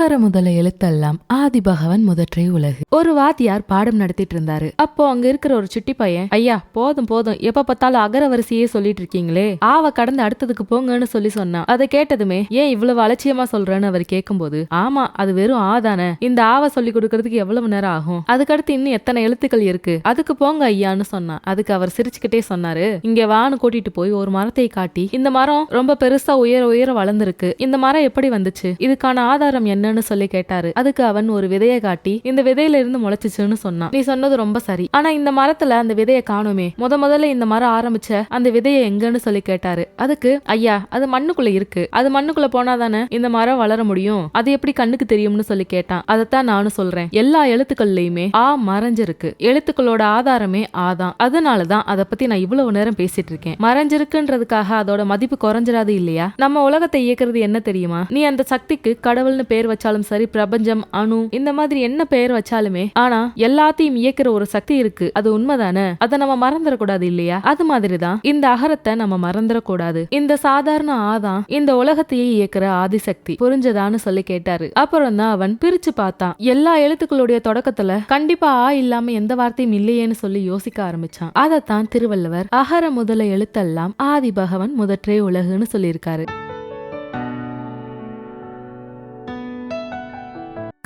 அகர முதல எழுத்தெல்லாம் ஆதி பகவன் முதற்றே உலகு. ஒரு வாத்தியார் பாடம் நடத்திட்டு இருந்தாரு அப்போ அங்க இருக்கிற ஒரு சுட்டி பையன் ஐயா போதும் போதும். எப்ப பார்த்தாலும் அகர வரிசையே சொல்லிட்டு இருக்கீங்களே ஆவ கடந்து அடுத்ததுக்கு போங்கன்னு சொல்லி சொன்னான். அதை கேட்டதுமே ஏன் இவ்வளவு அலட்சியமா சொல்றேன்னு அவர் கேட்கும்போது ஆமா அது வெறும் ஆ தானே. இந்த ஆவ சொல்லி கொடுக்கறதுக்கு எவ்வளவு நேரம் ஆகும்? அதுக்கடுத்து இன்னும் எத்தனை எழுத்துக்கள் இருக்கு? அதுக்கு போங்க ஐயான்னு சொன்னான். அதுக்கு அவர் சிரிச்சுக்கிட்டே சொன்னாரு இங்க வான்னு கூட்டிட்டு போய் ஒரு மரத்தை காட்டி இந்த மரம் ரொம்ப பெருசா உயர உயர வளர்ந்துருக்கு. இந்த மரம் எப்படி வந்துச்சு? இதுக்கான ஆதாரம் என்ன? என்னன்னு சொல்லி கேட்டாரு. அதுக்கு அவன் ஒரு விதைய காட்டி இந்த விதையில இருந்து முளைச்சிச்சுன்னு சொன்னான். நீ சொன்னது ரொம்ப சரி. ஆனா இந்த மரத்துல அந்த விதைய காணுமே. முத முதல்ல இந்த மரம் ஆரம்பிச்ச அந்த விதைய எங்கன்னு சொல்லி கேட்டாரு. அதுக்கு ஐயா அது மண்ணுக்குள்ள இருக்கு. அது மண்ணுக்குள்ள போனாதானே இந்த மரம் வளர முடியும்? அது எப்படி கண்ணுக்கு தெரியும்னு சொல்லி கேட்டான். அதைத்தான் நானும் சொல்றேன். எல்லா எழுத்துக்கள்லயுமே ஆ மறைஞ்சிருக்கு. எழுத்துக்களோட ஆதாரமே ஆதான் அதனாலதான் அதை பத்தி நான் இவ்வளவு நேரம் பேசிட்டு இருக்கேன். மறைஞ்சிருக்குன்றதுக்காக அதோட மதிப்பு குறைஞ்சிடாது இல்லையா? நம்ம உலகத்தை இயக்குறது என்ன தெரியுமா? நீ அந்த சக்திக்கு கடவுள்னு பேர் வச்சாலும் சரி பிரபஞ்சம் அணு இந்த மாதிரி என்ன பெயர் வச்சாலுமே ஆனா எல்லாத்தையும் இயக்கிற ஒரு சக்தி இருக்கு. அது உண்மைதானே? அதை நம்ம மறந்துடக்கூடாது இல்லையா? அது மாதிரிதான். இந்த அகரத்தை நம்ம மறந்துடக்கூடாது. இந்த சாதாரண ஆதான் இந்த உலகத்தையே இயக்குற ஆதிசக்தி. புரிஞ்சதான்னு சொல்லி கேட்டாரு. அப்புறம் தான் அவன் பிரிச்சு பார்த்தான். எல்லா எழுத்துக்களுடைய தொடக்கத்துல கண்டிப்பா ஆ இல்லாம எந்த வார்த்தையும் இல்லையேன்னு சொல்லி யோசிக்க ஆரம்பிச்சான். அதைத்தான் திருவள்ளுவர் அகர முதல எழுத்தெல்லாம் ஆதி பகவன் முதற்றே உலகுன்னு சொல்லியிருக்காரு.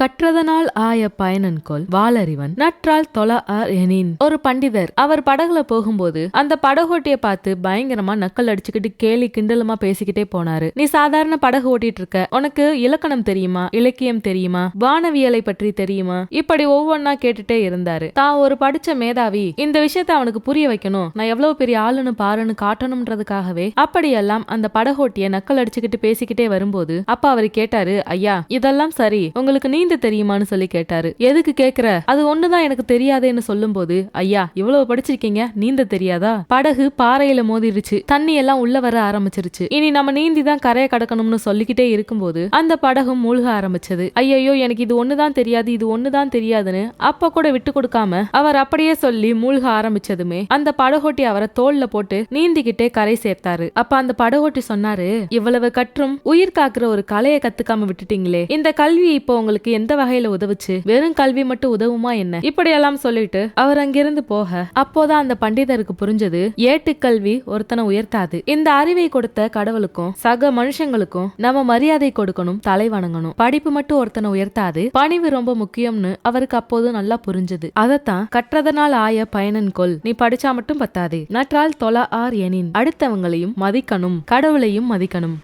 கற்றதனால் ஆய பயனன்கொல் வாளறிவன் நற்றால் தொல ஆர் எனின். ஒரு பண்டிதர் அவர் படகுல போகும்போது அந்த படகோட்டிய பார்த்து பயங்கரமா நக்கல் அடிச்சுக்கிட்டு கேலி கிண்டலுமா பேசிக்கிட்டே போனாரு. நீ சாதாரண படகு ஓட்டிட்டு இருக்க உனக்கு இலக்கணம் தெரியுமா? இலக்கியம் தெரியுமா? வானவியலை பற்றி தெரியுமா? இப்படி ஒவ்வொன்னா கேட்டுட்டே இருந்தாரு. தான் ஒரு படிச்ச மேதாவி இந்த விஷயத்த அவனுக்கு புரிய வைக்கணும். நான் எவ்வளவு பெரிய ஆளுன்னு பாருன்னு காட்டணும்ன்றதுக்காகவே அப்படியெல்லாம் அந்த படகோட்டிய நக்கல் அடிச்சுக்கிட்டு பேசிக்கிட்டே வரும்போது அப்ப அவர் கேட்டாரு ஐயா இதெல்லாம் சரி. உங்களுக்கு நீந்த தெரியுமான்னு சொல்லி கேட்டாரு. எதுக்கு கேக்குற? அது ஒண்ணுதான் எனக்கு தெரியாதேன்னு சொல்லும்போது ஐயா இவ்வளவு படிச்சிருக்கீங்க நீந்த தெரியாதா? படகு பாறையில மோதிருச்சு தண்ணி எல்லாம் உள்ள வர ஆரம்பிச்சிருச்சு. இனி நம்ம நீந்தி தான் கரையை கடக்கணும்னு சொல்லிக்கிட்டே இருக்கும்போது அந்த படகும் மூழ்க ஆரம்பிச்சது. ஐயையோ எனக்கு இது ஒண்ணுதான் தெரியாது இது ஒண்ணுதான் தெரியாதுன்னு அப்ப கூட விட்டு கொடுக்காம அவர் அப்படியே சொல்லி மூழ்க ஆரம்பிச்சதுமே அந்த படகோட்டி அவரை தோல்ல போட்டு நீந்திக்கிட்டே கரை சேர்த்தாரு. அப்ப அந்த படகோட்டி சொன்னாரு இவ்வளவு கற்றும் உயிர் காக்குற ஒரு கலையை கத்துக்காம விட்டுட்டீங்களே. இந்த கல்வி இப்போ உங்களுக்கு எந்த வகையில உதவுச்சு? வெறும் கல்வி மட்டும் உதவுமா என்ன? இப்படியெல்லாம் சொல்லிட்டு அவர் அங்கிருந்து போக அப்போதான் அந்த பண்டிதருக்கு புரிஞ்சது ஏட்டுக்கல்வி ஒருத்தனை உயர்த்தாது. இந்த அறிவை கொடுத்த கடவுளுக்கும் சக மனுஷங்களுக்கும் நம்ம மரியாதை கொடுக்கணும் தலை வணங்கணும். படிப்பு மட்டும் ஒருத்தனை உயர்த்தாது பணிவு ரொம்ப முக்கியம்னு அவருக்கு அப்போது நல்லா புரிஞ்சது. அதத்தான் கற்றதனால் ஆய பயனன் கொல் நீ படிச்சா மட்டும் பத்தாது. நற்றால் தொலா ஆர் எனின் அடுத்தவங்களையும் மதிக்கணும் கடவுளையும் மதிக்கணும்.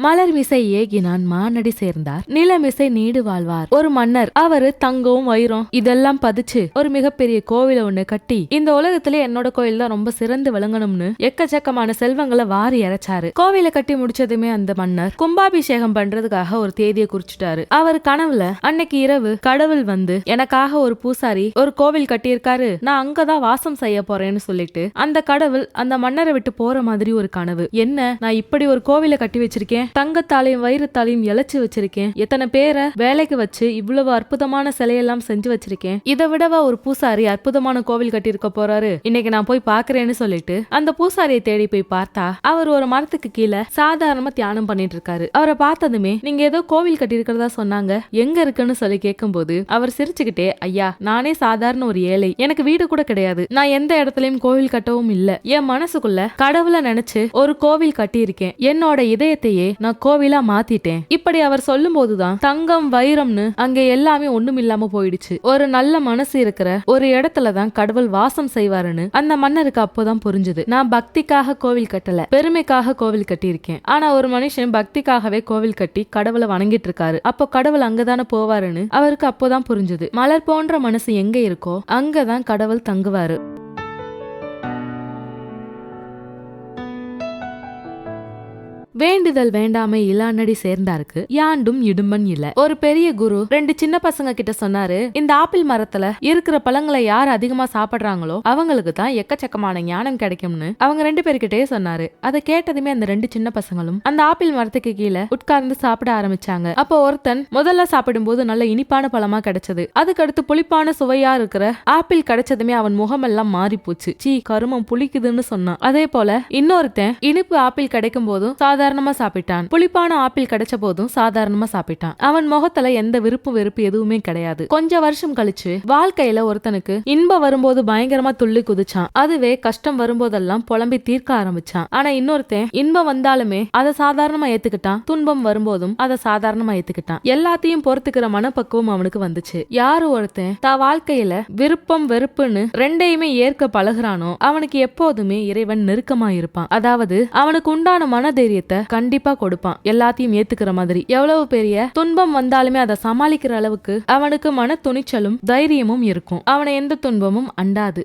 மலர் மிசை ஏகினான் மானடி சேர்ந்தார். நிலமிசை நீடு வாழ்வார். ஒரு மன்னர் அவரு தங்கவும் வைரம் இதெல்லாம் பதிச்சு ஒரு மிகப்பெரிய கோவில ஒண்ணு கட்டி இந்த உலகத்துல என்னோட கோயில் தான் ரொம்ப சிறந்து விளங்கணும்னு எக்கச்சக்கமான செல்வங்களை வாரி இறைச்சாரு கோவில கட்டி முடிச்சதுமே அந்த மன்னர் கும்பாபிஷேகம் பண்றதுக்காக ஒரு தேதியை குறிச்சிட்டாரு. அவர் கனவுல அன்னைக்கு இரவு கடவுள் வந்து எனக்காக ஒரு பூசாரி ஒரு கோவில் கட்டியிருக்காரு. நான் அங்கதான் வாசம் செய்ய போறேன்னு சொல்லிட்டு அந்த கடவுள் அந்த மன்னரை விட்டு போற மாதிரி ஒரு கனவு. என்ன? நான் இப்படி ஒரு கோவில கட்டி வச்சிருக்கேன்? தங்கத்தாலையும் வைரத்தாலையும் இழைச்சி வச்சிருக்கேன். எத்தனை பேரை வேலைக்கு வச்சு இவ்வளவு அற்புதமான சிலையெல்லாம் செஞ்சு வச்சிருக்கேன். இதை விடவா ஒரு பூசாரி அற்புதமான கோவில் கட்டியிருக்க போறாரு? இன்னைக்கு நான் போய் பாக்குறேன்னு சொல்லிட்டு அந்த பூசாரியை தேடி போய் பார்த்தா அவர் ஒரு மரத்துக்கு கீழே சாதாரணமா தியானம் பண்ணிட்டு இருக்காரு. அவரை பார்த்ததுமே நீங்க ஏதோ கோவில் கட்டியிருக்கிறதா சொன்னாங்க. எங்க இருக்குன்னு சொல்லி கேட்கும்போது அவர் சிரிச்சுக்கிட்டே ஐயா நானே சாதாரண ஒரு ஏழை. எனக்கு வீடு கூட கிடையாது. நான் எந்த இடத்துலயும் கோவில் கட்டவும் இல்ல. என் மனசுக்குள்ள கடவுளை நினைச்சு ஒரு கோவில் கட்டியிருக்கேன். என்னோட இதயத்தையே நான் கோவிலா மாத்திட்டேன். இப்படி அவர் சொல்லும் போதுதான் தங்கம் வைரம்னு அங்க எல்லாமே ஒண்ணும் இல்லாம போயிடுச்சு. ஒரு நல்ல மனசு இருக்கிற ஒரு இடத்துல தான் கடவுள் வாசம் செய்வாருன்னு அந்த மன்னருக்கு அப்போதான் புரிஞ்சுது. நான் பக்திக்காக கோவில் கட்டல பெருமைக்காக கோவில் கட்டியிருக்கேன். ஆனா ஒரு மனுஷன் பக்திக்காகவே கோவில் கட்டி கடவுளை வணங்கிட்டு இருக்காரு அப்போ கடவுள் அங்கதானே போவாருன்னு அவருக்கு அப்போதான் புரிஞ்சுது. மலர் போன்ற மனசு எங்க இருக்கோ அங்கதான் கடவுள் தங்குவாரு. வேண்டுதல் வேண்டாமை இல்லானடி சேர்ந்தாருக்கு யாண்டும் இடும்பன் இல்ல. ஒரு பெரிய குரு ரெண்டு சின்ன பசங்க கிட்ட சொன்னாரு இந்த ஆப்பிள் மரத்துல இருக்கிற பழங்களை யார் அதிகமா சாப்பிடுறாங்களோ அவங்களுக்கு தான் எக்கச்சக்கமான ஞானம் கிடைக்கும்னு அவங்க ரெண்டு பேர்கிட்டயே சொன்னாரு. அதை கேட்டதுமே அந்த ரெண்டு சின்ன பசங்களும் அந்த ஆப்பிள் மரத்துக்கு கீழே உட்கார்ந்து சாப்பிட ஆரம்பிச்சாங்க. அப்போ ஒருத்தன் முதல்ல சாப்பிடும்போது நல்ல இனிப்பான பழமா கிடைச்சது. அதுக்கடுத்து புளிப்பான சுவையா இருக்கிற ஆப்பிள் கிடைச்சதுமே அவன் முகமெல்லாம் மாறி போச்சு சீ கருமம் புளிக்குதுன்னு சொன்னான். அதே போல இன்னொருத்தன் இனிப்பு ஆப்பிள் கிடைக்கும் போதும் சாதாரணமா சாப்பிட்டான். புளிப்பான ஆப்பிள் கிடைச்ச போதும் சாதாரணமா சாப்பிட்டான். அவன் முகத்துல எந்த விருப்பு வெறுப்பு எதுவுமே கிடையாது. கொஞ்ச வருஷம் கழிச்சு வாழ்க்கையில ஒருத்தனுக்கு இன்பம் வரும்போது பயங்கரமா துள்ளி குதிச்சான். அதுவே கஷ்டம் வரும்போதெல்லாம் புலம்பி தீர்க்க ஆரம்பிச்சான். ஆனா இன்னொருத்தன் இன்பம் வந்தாலுமே அதை சாதாரணமா ஏத்துக்கிட்டான். துன்பம் வரும்போதும் அதை சாதாரணமா ஏத்துக்கிட்டான். எல்லாத்தையும் பொறுத்துக்கிற மனப்பக்குவம் அவனுக்கு வந்துச்சு. யாரு ஒருத்தன் தான் வாழ்க்கையில விருப்பம் வெறுப்புன்னு ரெண்டையுமே ஏற்க பழகுறானோ அவனுக்கு எப்போதுமே இறைவன் நெருக்கமா இருப்பான் அதாவது அவனுக்கு உண்டான மனதைரியத்தை கண்டிப்பா கொடுப்பான். எல்லாத்தையும் ஏத்துக்கிற மாதிரி. எவ்வளவு பெரிய துன்பம் வந்தாலுமே அதை சமாளிக்கிற அளவுக்கு அவனுக்கு மன துணிச்சலும் தைரியமும் இருக்கும். அவனை எந்த துன்பமும் அண்டாது.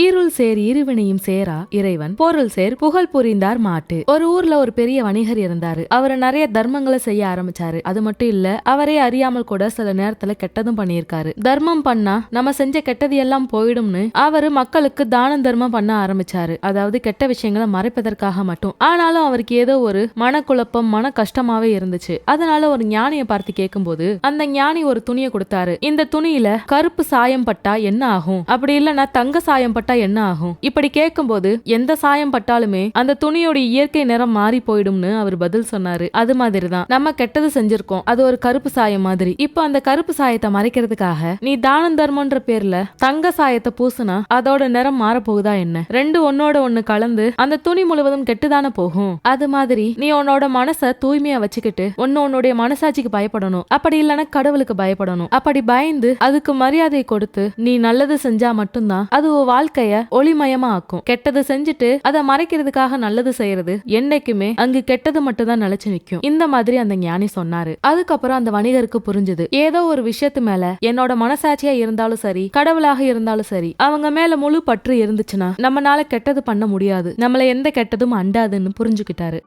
இருள் சேர் இருவினையும் சேரா இறைவன். பொருள் சேர் புகழ் புரிந்தார் மாட்டு. ஒரு ஊர்ல ஒரு பெரிய வணிகர் இருந்தாரு. அவர் நிறைய தர்மங்களை செய்ய ஆரம்பிச்சாரு. அது மட்டும் இல்ல அவரே அறியாமல் கூட சில நேரத்துல கெட்டதும் பண்ணியிருக்காரு. தர்மம் பண்ணா நம்ம செஞ்ச கெட்டது எல்லாம் போயிடும்னு அவரு மக்களுக்கு தானம் தர்மம் பண்ண ஆரம்பிச்சாரு. அதாவது கெட்ட விஷயங்களை மறைப்பதற்காக மட்டும். ஆனாலும் அவருக்கு ஏதோ ஒரு மனக்குழப்பம் மன கஷ்டமாவே இருந்துச்சு. அதனால ஒரு ஞானியை பார்த்து கேட்கும்போது அந்த ஞானி ஒரு துணியை கொடுத்தாரு. இந்த துணியில கருப்பு சாயம் பட்டா என்ன ஆகும்? அப்படி இல்லைன்னா தங்க சாயம் பட்டா என்ன ஆகும்? இப்படி கேட்கும்போது எந்த சாயம் பட்டாலுமே அந்த துணியோட இயற்கை நிறம் மாறி போயிடும்னு அவர் பதில் சொன்னாரு. அது மாதிரிதான். நம்ம கெட்டது செஞ்சிருக்கோம். அது ஒரு கருப்பு சாயம் மாதிரி. இப்போ அந்த கருப்பு சாயத்தை மறைக்கிறதுக்காக நீ தானம் தர்மன்ற பேர்ல தங்க சாயத்தை பூசுனா அதோட நிறம் மாறப்போகுதா என்ன? ரெண்டு ஒன்னோட ஒண்ணு கலந்து அந்த துணி முழுவதும் கெட்டுதானே போகும்? அது மாதிரி நீ உன்னோட மனச தூய்மையா வச்சுக்கிட்டு ஒன்னு உன்னுடைய மனசாட்சிக்கு பயப்படணும். அப்படி இல்லைன்னா கடவுளுக்கு பயப்படணும். அப்படி பயந்து அதுக்கு மரியாதை கொடுத்து நீ நல்லது செஞ்சா மட்டும்தான் அது வாழ்க்கை வாழ்க்கைய ஒளிமயமா ஆக்கும் கெட்டது செஞ்சுட்டு அதை மறைக்கிறதுக்காக நல்லது செய்யறது என்னைக்குமே அங்கு கெட்டது மட்டும் தான் நிலைச்சு நிற்கும் இந்த மாதிரி அந்த ஞானி சொன்னாரு. அதுக்கப்புறம் அந்த வணிகருக்கு புரிஞ்சுது. ஏதோ ஒரு விஷயத்து மேல என்னோட மனசாட்சியா இருந்தாலும் சரி கடவுளாக இருந்தாலும் சரி அவங்க மேல முழு பற்று இருந்துச்சுன்னா நம்மனால கெட்டது பண்ண முடியாது. நம்மள எந்த கெட்டதும் அண்டாதுன்னு புரிஞ்சுக்கிட்டாரு.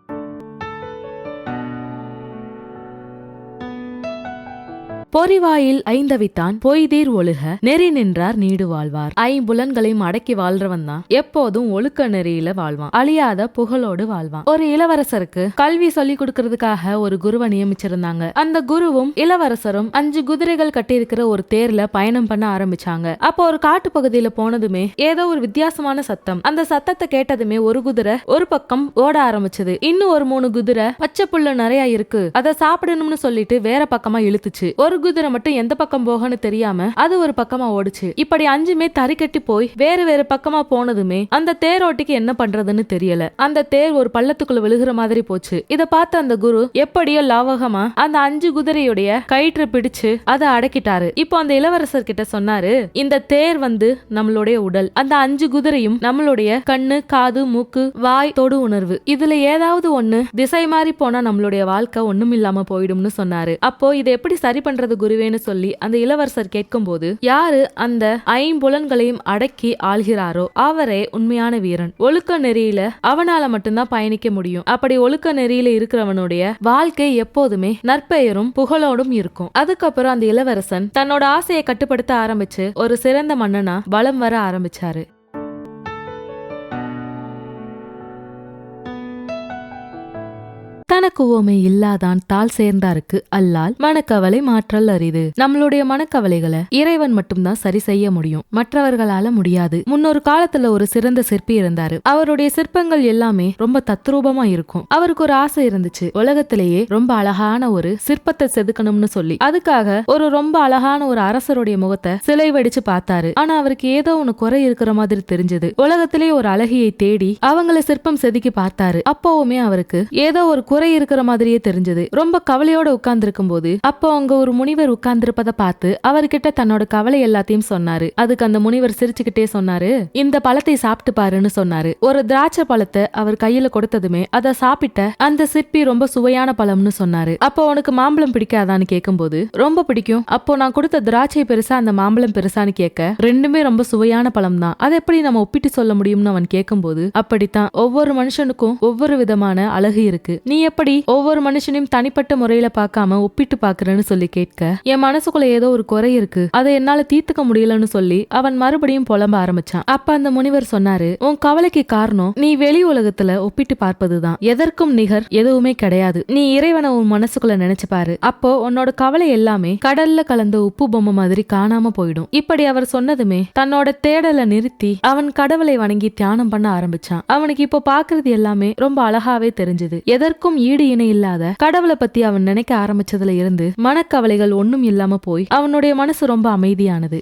பொறிவாயில் ஐந்தவித்தான் பொய்தீர் ஒழுக நெறி நின்றார் நீடு வாழ்வார். ஐம்புலன்களையும் அடக்கி வாழ்றவன் தான். எப்போதும் ஒழுக்க நெறியில வாழ்வான். அழியாத புகழோடு வாழ்வான். ஒரு இளவரசருக்கு கல்வி சொல்லி கொடுக்கறதுக்காக ஒரு குருவை நியமிச்சிருந்தாங்க. அந்த குருவும் இளவரசரும் அஞ்சு குதிரைகள் கட்டியிருக்கிற ஒரு தேர்ல பயணம் பண்ண ஆரம்பிச்சாங்க. அப்போ ஒரு காட்டு பகுதியில போனதுமே ஏதோ ஒரு வித்தியாசமான சத்தம். அந்த சத்தத்தை கேட்டதுமே ஒரு குதிரை ஒரு பக்கம் ஓட ஆரம்பிச்சது. இன்னும் ஒரு மூணு குதிரை பச்சை புல்லு நிறைய இருக்கு. அதை சாப்பிடணும்னு சொல்லிட்டு வேற பக்கமா இழுத்துச்சு. ஒரு குதிரை மட்டும் எந்த பக்கம் போகன்னு தெரியாம அது ஒரு பக்கமா ஓடுச்சு. இப்படி அஞ்சுமே தறி கட்டி போய் வேறு வேறு பக்கமா போனதுமே அந்த தேரோட்டிக்கு என்ன பண்றதுன்னு தெரியல. அந்த தேர் ஒரு பள்ளத்துக்குள்ள விழுகிற மாதிரி போச்சு. இத பார்த்த அந்த குரு எப்படியோ லாவகமா அந்த அஞ்சு குதிரையுடைய கயிற்று பிடிச்சு அதை அடக்கிட்டாரு. இப்போ அந்த இளவரசர் கிட்ட சொன்னாரு இந்த தேர் வந்து நம்மளுடைய உடல். அந்த அஞ்சு குதிரையும் நம்மளுடைய கண்ணு காது மூக்கு வாய் தொடு உணர்வு. இதுல ஏதாவது ஒண்ணு திசை மாறி போனா நம்மளுடைய வாழ்க்கை ஒண்ணும் இல்லாம போயிடும்னு சொன்னாரு. அப்போ இதை எப்படி சரி பண்றது குருவேன்னு சொல்லி அந்த இளவரசர் கேட்கும்போது யாரு அந்த ஐம்புலன்களையும் அடக்கி ஆள்கிறாரோ அவரே உண்மையான வீரன். ஒழுக்க நெறியில அவனால மட்டும்தான் பயணிக்க முடியும். அப்படி ஒழுக்க நெறியில இருக்கிறவனுடைய வாழ்க்கை எப்போதுமே நற்பெயரும் புகழோடும் இருக்கும். அதுக்கப்புறம் அந்த இளவரசன் தன்னோட ஆசையை கட்டுப்படுத்த ஆரம்பிச்சு ஒரு சிறந்த மன்னனா பலம் வர ஆரம்பிச்சாரு. தனக்கு இல்லாதான் தாள் சேர்ந்தாருக்கு அல்லால் மனக்கவலை மாற்றல் அரிது. நம்மளுடைய மனக்கவலைகளை இறைவன் மட்டும்தான் சரி செய்ய முடியும். மற்றவர்களால முடியாது. முன்னொரு காலத்துல ஒரு சிறந்த சிற்பி இருந்தாரு. அவருடைய சிற்பங்கள் எல்லாமே ரொம்ப தத்ரூபமா இருக்கும். அவருக்கு ஒரு ஆசை இருந்துச்சு. உலகத்திலேயே ரொம்ப அழகான ஒரு சிற்பத்தை செதுக்கணும்னு சொல்லி. அதுக்காக ஒரு ரொம்ப அழகான ஒரு அரசருடைய முகத்தை சிலை வடிச்சு பார்த்தாரு. ஆனா அவருக்கு ஏதோ ஒண்ணு குறை இருக்கிற மாதிரி தெரிஞ்சது. உலகத்திலேயே ஒரு அழகியை தேடி அவங்கள சிற்பம் செதுக்கி பார்த்தாரு. அப்பவுமே அவருக்கு ஏதோ ஒரு குறை இருக்கிற மாதிரியே தெரிஞ்சது. ரொம்ப கவலையோட உட்கார்ந்து போது அப்போ அங்க ஒரு முனிவர் உட்கார்ந்திருப்பதை பார்த்து அவர்கிட்ட தன்னோட கவலை எல்லாத்தையும் சொன்னாரு. அதுக்கு அந்த முனிவர் சிரிச்சுக்கிட்டே சொன்னாரு இந்த பழத்தை சாப்பிட்டு பாருன்னு சொன்னாரு. ஒரு திராட்சை பழத்தை அவர் கையில கொடுத்ததுமே அதை சாப்பிட்ட அந்த சிற்பி ரொம்ப சுவையான பழம்னு சொன்னாரு. அப்போ உனக்கு மாம்பழம் பிடிக்காதான்னு கேட்கும்போது ரொம்ப பிடிக்கும். அப்போ நான் கொடுத்த திராட்சை பெருசா அந்த மாம்பழம் பெருசான்னு கேட்க ரெண்டுமே ரொம்ப சுவையான பழம் தான் அதை எப்படி நம்ம ஒப்பிட்டு சொல்ல முடியும்னு அவன் கேட்கும்போது அப்படித்தான். ஒவ்வொரு மனுஷனுக்கும் ஒவ்வொரு விதமான அழகு இருக்கு. நீ எப்படி ஒவ்வொரு மனுஷனையும் தனிப்பட்ட முறையில பார்க்காம ஒப்பிட்டு பாக்குறேன்னு சொல்லி கேட்க என் மனசுக்குள்ள ஏதோ ஒரு குறை இருக்கு. அதை என்னால தீர்த்துக்க முடியலன்னு சொல்லி அவன் மறுபடியும் புலம்ப ஆரம்பிச்சான். அப்ப அந்த முனிவர் சொன்னாரு உன் கவலைக்கு காரணம் நீ வெளி உலகத்துல ஒப்பிட்டு பார்ப்பதுதான். எதற்கும் நிகர் எதுவுமே கிடையாது. நீ இறைவனை உன் மனசுக்குள்ள நினைச்சு பாரு. அப்போ உன்னோட கவலை எல்லாமே கடல்ல கலந்த உப்பு பொம்மை மாதிரி காணாம போயிடும். இப்படி அவர் சொன்னதுமே தன்னோட தேடலை நிறுத்தி அவன் கடவுளை வணங்கி தியானம் பண்ண ஆரம்பிச்சான். அவனுக்கு இப்போ பாக்குறது எல்லாமே ரொம்ப அழகாவே தெரிஞ்சது. எதற்கும் ஈடு இணை இல்லாத கடவுளை பத்தி அவன் நினைக்க ஆரம்பிச்சதுல இருந்து மனக்கவலைகள் ஒன்னும் இல்லாம போய் அவனுடைய மனசு ரொம்ப அமைதியானது.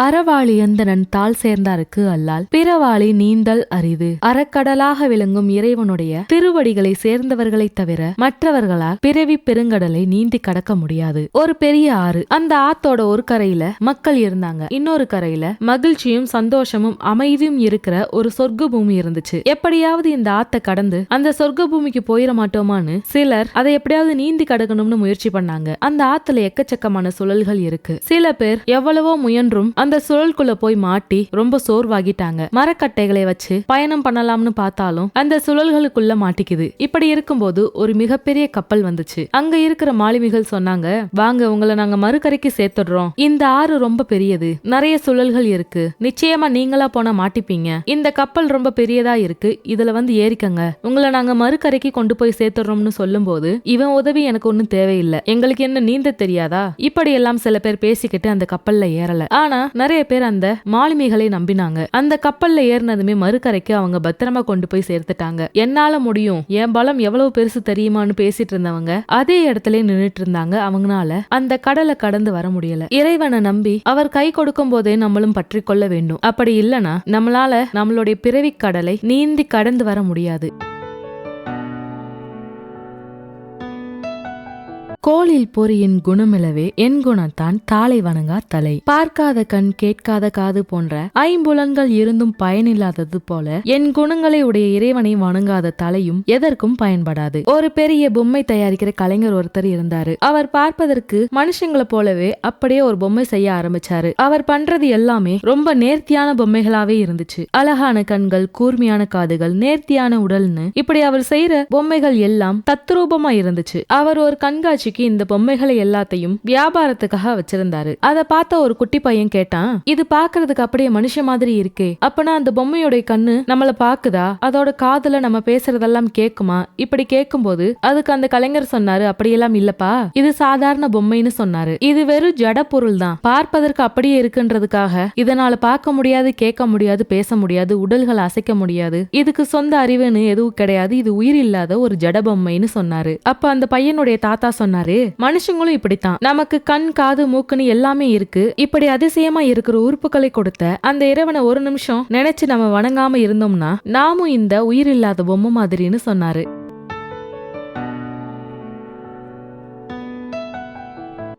அறவாளி எந்தனன் தாள் சேர்ந்தாருக்கு அல்லால் பிறவாளி நீந்தல் அரிது. அறக்கடலாக விளங்கும் இறைவனுடைய திருவடிகளை சேர்ந்தவர்களைத் தவிர மற்றவர்களால் பிறவி பெருங்கடலை நீந்தி கடக்க முடியாது. ஒரு பெரிய ஆறு. அந்த ஆத்தோட ஒரு கரையில மக்கள் இருந்தாங்க. இன்னொரு கரையில மகிழ்ச்சியும் சந்தோஷமும் அமைதியும் இருக்கிற ஒரு சொர்க்க பூமி இருந்துச்சு. எப்படியாவது இந்த ஆத்தை கடந்து அந்த சொர்க்க பூமிக்கு போயிட மாட்டோமான்னு சிலர் அதை எப்படியாவது நீந்தி கடக்கணும்னு முயற்சி பண்ணாங்க. அந்த ஆத்துல எக்கச்சக்கமான சுழல்கள் இருக்கு. சில பேர் எவ்வளவோ முயன்றும் அந்த சுழல்குள்ள போய் மாட்டி ரொம்ப சோர்வாகிட்டாங்க. மரக்கட்டைகளை வச்சு பயணம் பண்ணலாம்னு பார்த்தாலும் அந்த சுழல்களுக்குள்ள மாட்டிக்குது. இப்படி இருக்கும்போது ஒரு மிகப்பெரிய கப்பல் வந்துச்சு. அங்க இருக்கிற மாலுமிகள் சொன்னாங்க வாங்க உங்களை நாங்க மறுக்கரைக்கு சேர்த்துடுறோம். இந்த ஆறு ரொம்ப பெரியது. நிறைய சுழல்கள் இருக்கு. நிச்சயமா நீங்களா போனா மாட்டிப்பீங்க. இந்த கப்பல் ரொம்ப பெரியதா இருக்கு. இதுல வந்து ஏறிக்கங்க. உங்களை நாங்க மறுக்கரைக்கு கொண்டு போய் சேர்த்துடுறோம்னு சொல்லும்போது இவன் உதவி எனக்கு ஒண்ணும் தேவையில்லை. எங்களுக்கு என்ன நீந்த தெரியாதா? இப்படி எல்லாம் சில பேர் பேசிக்கிட்டு அந்த கப்பல்ல ஏறல. ஆனா நிறைய பேர் அந்த மாலுமிகளை நம்பினாங்க. அந்த கப்பல்ல ஏறினதுமே மறுக்கரைக்கு அவங்க பத்திரமா கொண்டு போய் சேர்த்துட்டாங்க. என்னால முடியும். என் பலம் எவ்வளவு பெருசு தெரியுமான்னு பேசிட்டு இருந்தவங்க அதே இடத்துல நின்றுட்டு இருந்தாங்க. அவங்கனால அந்த கடலை கடந்து வர முடியல. இறைவனை நம்பி அவர் கை கொடுக்கும் போதே நம்மளும் பற்றி கொள்ள வேண்டும். அப்படி இல்லனா நம்மளால நம்மளுடைய பிறவி கடலை நீந்தி கடந்து வர முடியாது. கோளில் பொறியின் குணமிலவே என் குணத்தான் தாளை வணங்கா தலை. பார்க்காத கண் கேட்காத காது போன்ற ஐம்புலன்கள் இருந்தும் பயனில்லாதது போல என் குணங்களை உடைய இறைவனை வணங்காத தலையும் எதற்கும் பயன்படாது. ஒரு பெரிய பொம்மை தயாரிக்கிற கலைஞர் ஒருத்தர் இருந்தாரு. அவர் பார்ப்பதற்கு மனுஷங்களை போலவே அப்படியே ஒரு பொம்மை செய்ய ஆரம்பிச்சாரு. அவர் பண்றது எல்லாமே ரொம்ப நேர்த்தியான பொம்மைகளாவே இருந்துச்சு. அழகான கண்கள் கூர்மையான காதுகள் நேர்த்தியான உடல்னு இப்படி அவர் செய்யற பொம்மைகள் எல்லாம் தத்ரூபமா இருந்துச்சு. அவர் ஒரு கண்காட்சி கண்காட்சிக்கு இந்த பொம்மைகளை எல்லாத்தையும் வியாபாரத்துக்காக வச்சிருந்தாரு. அத பார்த்த ஒரு குட்டி பையன் கேட்டான் இது பாக்குறதுக்கு அப்படியே மனுஷ மாதிரி இருக்கே. அப்பனா அந்த பொம்மையோட கண்ணு நம்மள பாக்குதா அதோட காதுல நம்ம பேசுறதெல்லாம் கேக்குமா? இப்படி கேட்கும்போது அதுக்கு அந்த கலைஞர் சொன்னாரு அப்படியெல்லாம் இல்லப்பா. இது சாதாரண பொம்மைன்னு சொன்னாரு. இது வெறும் ஜட பொருள் தான். பார்ப்பதற்கு அப்படியே இருக்குன்றதுக்காக இதனால பார்க்க முடியாது கேட்க முடியாது பேச முடியாது உடல்கள் அசைக்க முடியாது. இதுக்கு சொந்த அறிவுன்னு எதுவும் கிடையாது. இது உயிர் இல்லாத ஒரு ஜட பொம்மைன்னு சொன்னாரு. அப்ப அந்த பையனுடைய தாத்தா சொன்னாரு மனுஷங்களும் இப்படித்தான். நமக்கு கண் காது மூக்குன்னு எல்லாமே இருக்கு. இப்படி அதிசயமா இருக்கிற உறுப்புகளை கொடுத்த அந்த இறைவனை ஒரு நிமிஷம் நினைச்சு நம்ம வணங்காம இருந்தோம்னா நாமும் இந்த உயிர் இல்லாத பொம்மை மாதிரின்னு சொன்னாரு.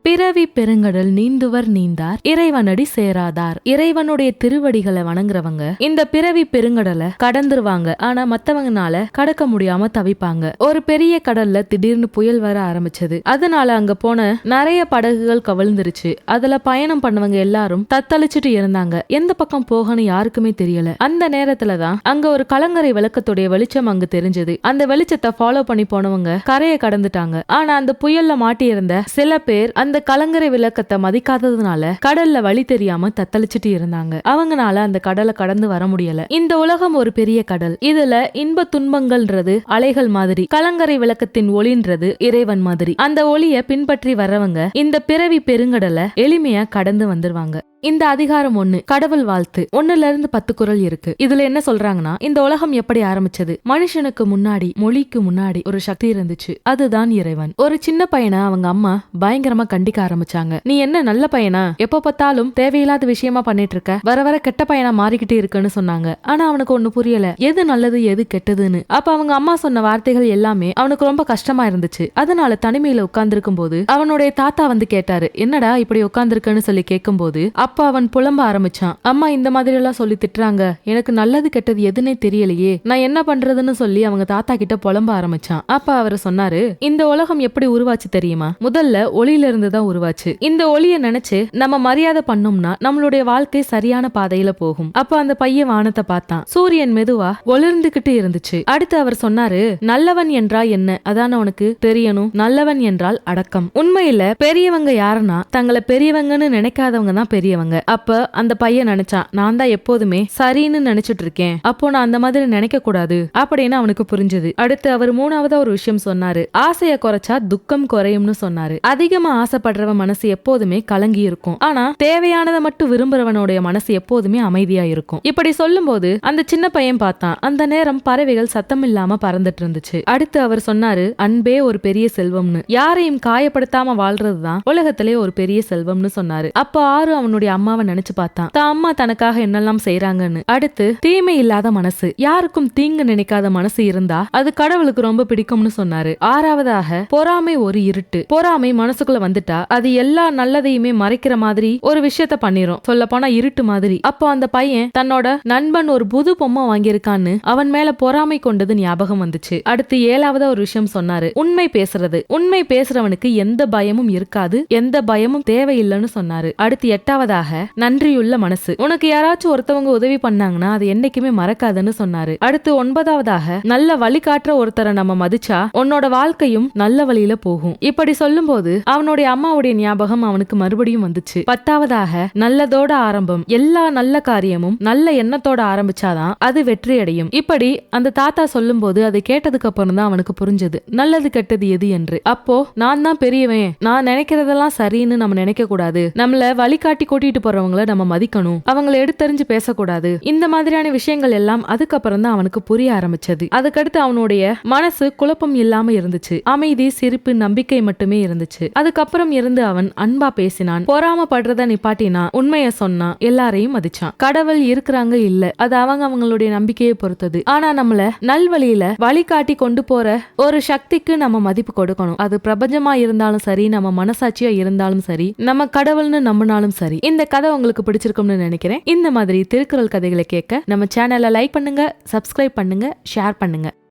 பிறவி பெருங்கடல் நீந்துவர் நீந்தார். இறைவனடி சேராதார். இறைவனுடைய திருவடிகளை வணங்குறவங்க இந்த பிறவி பெருங்கடலை கடந்துருவாங்க. ஆனா மத்தவங்கனால கடக்க முடியாம தவிப்பாங்க. ஒரு பெரிய கடல்ல திடீர்னு புயல் வர ஆரம்பிச்சது. அதனால அங்க போன நிறைய படகுகள் கவிழ்ந்துருச்சு. அதுல பயணம் பண்ணவங்க எல்லாரும் தத்தளிச்சுட்டு இருந்தாங்க. எந்த பக்கம் போகணும் யாருக்குமே தெரியல. அந்த நேரத்துலதான் அங்க ஒரு கலங்கரை விளக்கத்துடைய வெளிச்சம் அங்க தெரிஞ்சது. அந்த வெளிச்சத்தை ஃபாலோ பண்ணி போனவங்க கரையை கடந்துட்டாங்க. ஆனா அந்த புயல்ல மாட்டியிருந்த சில பேர் அந்த கலங்கரை விளக்கத்தை மதிக்காததுனால கடல்ல வழி தெரியாம தத்தளிச்சுட்டு இருந்தாங்க. அவங்கனால அந்த கடலை கடந்து வர முடியல. இந்த உலகம் ஒரு பெரிய கடல். இதுல இன்ப துன்பங்கள்ன்றது அலைகள் மாதிரி கலங்கரை விளக்கத்தின் ஒளின்றது இறைவன் மாதிரி. அந்த ஒளிய பின்பற்றி வர்றவங்க இந்த பிறவி பெருங்கடலை எளிமையா கடந்து வந்துருவாங்க. இந்த அதிகாரம் ஒண்ணு கடவுள் வாழ்த்து. ஒன்னுல இருந்து பத்து குரல் இருக்கு. இதுல என்ன சொல்றாங்கன்னா இந்த உலகம் எப்படி ஆரம்பிச்சது? மனுஷனுக்கு முன்னாடி மொழிக்கு முன்னாடி ஒரு சக்தி இருந்துச்சு. அதுதான் இறைவன். ஒரு சின்ன பையனை அவங்க அம்மா பயங்கரமா கண்டிக்க ஆரம்பிச்சாங்க. நீ என்ன நல்ல பையனா? எப்ப பார்த்தாலும் தேவையில்லாத விஷயமா பண்ணிட்டு இருக்க வர வர கெட்ட பையனா மாறிக்கிட்டே இருக்குன்னு சொன்னாங்க. ஆனா அவனுக்கு ஒண்ணு புரியல. எது நல்லது எது கெட்டதுன்னு. அப்ப அவங்க அம்மா சொன்ன வார்த்தைகள் எல்லாமே அவனுக்கு ரொம்ப கஷ்டமா இருந்துச்சு. அதனால தனிமையில உட்கார்ந்திருக்கும் போது அவனுடைய தாத்தா வந்து கேட்டாரு என்னடா இப்படி உட்கார்ந்திருக்கன்னு சொல்லி கேட்கும் போது அப்ப அவன் புலம்ப ஆரம்பிச்சான். அம்மா இந்த மாதிரி எல்லாம் சொல்லி திட்டுறாங்க. எனக்கு நல்லது கெட்டது எதுனே தெரியலையே. நான் என்ன பண்றதுன்னு சொல்லி அவங்க தாத்தா கிட்ட புலம்ப ஆரம்பிச்சான். அப்ப அவர் சொன்னாரு இந்த உலகம் எப்படி உருவாச்சு தெரியுமா? முதல்ல ஒளியில இருந்து தான் உருவாச்சு. இந்த ஒளிய நினைச்சு நம்ம மரியாதை பண்ணோம்னா நம்மளுடைய வாழ்க்கை சரியான பாதையில போகும். அப்ப அந்த பையன் வானத்தை பார்த்தான். சூரியன் மெதுவா ஒளிர்ந்துகிட்டு இருந்துச்சு. அடுத்து அவர் சொன்னாரு நல்லவன் என்றால் என்ன? அதான உனக்கு தெரியணும். நல்லவன் என்றால் அடக்கம். உண்மையில பெரியவங்க யாருன்னா தங்களை பெரியவங்கன்னு நினைக்காதவங்க தான் பெரியவங்க. அப்ப அந்த பையன் நினைச்சான் நான் தான் எப்போதுமே சரின்னு நினைச்சிட்டு இருக்கேன் அப்போ நான் அந்த மாதிரி நினைக்க கூடாது அப்படின்னு அவனுக்கு புரிஞ்சது. அடுத்து அவர் மூணாவதா ஒரு விஷயம் சொன்னாரு. ஆசைய குறைச்சா துக்கம் குறையும்னு சொன்னாரு. அதிகமா ஆசைப்படுறவன் மனசு எப்போதுமே கலங்கி இருக்கும் ஆனா தேவையானதை மட்டும் விரும்புறவனுடைய மனசு எப்போதுமே அமைதியா இருக்கும். இப்படி சொல்லும் போது அந்த சின்ன பையன் பார்த்தான். அந்த நேரம் பறவைகள் சத்தம் இல்லாம பறந்துட்டு இருந்துச்சு அடுத்து அவர் சொன்னாரு அன்பே ஒரு பெரிய செல்வம்னு. யாரையும் காயப்படுத்தாம வாழ்றதுதான் உலகத்திலே ஒரு பெரிய செல்வம்னு சொன்னாரு. அப்ப ஆறு அவனுடைய அம்மாவை நினைச்சு பார்த்தான். தான் அம்மா தனக்காக என்னெல்லாம் செய்யறாங்கன்னு அடுத்து தீமை இல்லாத மனசு. யாருக்கும் தீங்கு நினைக்காத மனசு இருந்தா அது கடவுளுக்கு ரொம்ப பிடிக்கும்னு சொன்னாரு. ஆறாவதாக பொறாமை ஒரு இருட்டு. பொறாமை மனசுக்குள்ள வந்துட்டா அது எல்லா நல்லதையுமே மறைக்கிற மாதிரி ஒரு விஷயத்த பண்ணிரும். சொல்ல போனா இருட்டு மாதிரி. அப்போ அந்த பையன் தன்னோட நண்பன் ஒரு புது பொம்மை வாங்கியிருக்கான்னு அவன் மேல பொறாமை கொண்டது ஞாபகம் வந்துச்சு. அடுத்து ஏழாவதா ஒரு விஷயம் சொன்னாரு. உண்மை பேசுறது. உண்மை பேசுறவனுக்கு எந்த பயமும் இருக்காது. எந்த பயமும் தேவையில்லைன்னு சொன்னாரு. அடுத்து எட்டாவதாக நன்றியுள்ள மனசு. உனக்கு யாராச்சும் ஒருத்தவங்க உதவி பண்ணாங்கன்னா அது என்னைக்குமே மறக்காதுன்னு சொன்னாரு. அடுத்து ஒன்பதாவதாக நல்ல வழிகாட்டுற ஒருத்தரை நம்ம மதிச்சா உன்னோட வாழ்க்கையும் நல்ல வழியில போகும். இப்படி சொல்லும்போது அவனுடைய அம்மாவுடைய ஞாபகம் அவனுக்கு மறுபடியும் வந்துச்சு. பத்தாவதாக நல்லதோட ஆரம்பம். எல்லா நல்ல காரியமும் நல்ல எண்ணத்தோட ஆரம்பிச்சாதான் அது வெற்றி அடையும் இப்படி அந்த தாத்தா சொல்லும் போது அதை கேட்டதுக்கு அப்புறம் தான் அவனுக்கு புரிஞ்சது. நல்லது கெட்டது எது என்று. அப்போ நான் தான் பெரியவன். நான் நினைக்கிறதெல்லாம் சரின்னு நம்ம நினைக்க கூடாது நம்மள வழிகாட்டி கூட்டிட்டு போறவங்கள நம்ம மதிக்கணும். அவங்கள எடுத்தறிஞ்சு பேசக்கூடாது. இந்த மாதிரியான விஷயங்கள் எல்லாம் அதுக்கப்புறம் தான் அவனுக்கு புரிய ஆரம்பிச்சது. அதுக்கடுத்து அவனுடைய மனசு குழப்பம் இல்லாம இருந்துச்சு. அமைதி சிரிப்பு நம்பிக்கை மட்டுமே இருந்துச்சு. அதுக்கப்புறம் இருந்து அவன் அன்பா பேசினான். பொறாமப்படுறத நிப்பாட்டினா உண்மைய சொன்னா எல்லாரையும் மதிச்சான். கடவுள் இருக்கிறாங்க இல்ல. அது அவங்க அவங்களுடைய நம்பிக்கையை பொறுத்தது. ஆனா நம்மள நல்வழியில வழிகாட்டி கொண்டு போற ஒரு சக்திக்கு நம்ம மதிப்பு கொடுக்கணும். அது பிரபஞ்சமா இருந்தாலும் சரி நம்ம மனசாட்சியா இருந்தாலும் சரி நம்ம கடவுள்னு நம்பினாலும் சரி. இந்த கதை உங்களுக்கு பிடிச்சிருக்கும்னு நினைக்கிறேன். இந்த மாதிரி திருக்குறள் கதைகளை கேட்க நம்ம சேனலை லைக் பண்ணுங்க சப்ஸ்கிரைப் பண்ணுங்க ஷேர் பண்ணுங்க.